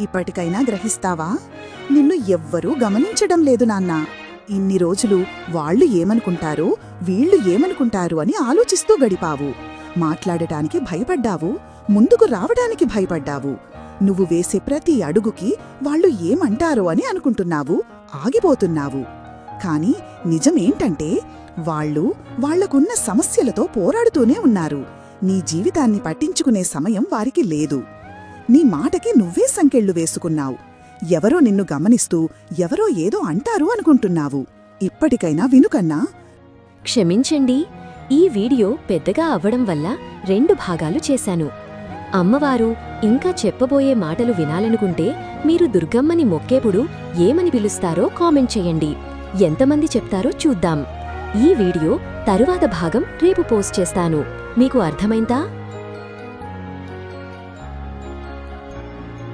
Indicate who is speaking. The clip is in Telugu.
Speaker 1: ఇప్పటికైనా గ్రహిస్తావా? నిన్ను ఎవ్వరూ గమనించడం లేదు నాన్నా. ఇన్ని రోజులు వాళ్ళు ఏమనుకుంటారో వీళ్ళు ఏమనుకుంటారు అని ఆలోచిస్తూ గడిపావు. మాట్లాడటానికి భయపడ్డావు. ముందుకు రావడానికి భయపడ్డావు. నువ్వు వేసే ప్రతి అడుగుకి వాళ్ళు ఏమంటారో అని అనుకుంటున్నావు. ఆగిపోతున్నావు. కాని నిజమేంటంటే వాళ్ళు వాళ్ళకున్న సమస్యలతో పోరాడుతూనే ఉన్నారు. నీ జీవితాన్ని పట్టించుకునే సమయం వారికి లేదు. నీ మాటకి నువ్వే సంకెళ్ళు వేసుకున్నావు. ఎవరో నిన్ను గమనిస్తూ ఎవరో ఏదో అంటారు అనుకుంటున్నావు. ఇప్పటికైనా వినుకన్నా
Speaker 2: క్షమించండి ఈ వీడియో పెద్దగా అవ్వడం వల్ల రెండు భాగాలు చేశాను. అమ్మవారు ఇంకా చెప్పబోయే మాటలు వినాలనుకుంటే మీరు దుర్గమ్మని మొక్కేపుడు ఏమని పిలుస్తారో కామెంట్ చేయండి. ఎంతమంది చెప్తారో చూద్దాం. ఈ వీడియో తరువాత భాగం రేపు పోస్ట్ చేస్తాను. మీకు అర్థమైందా?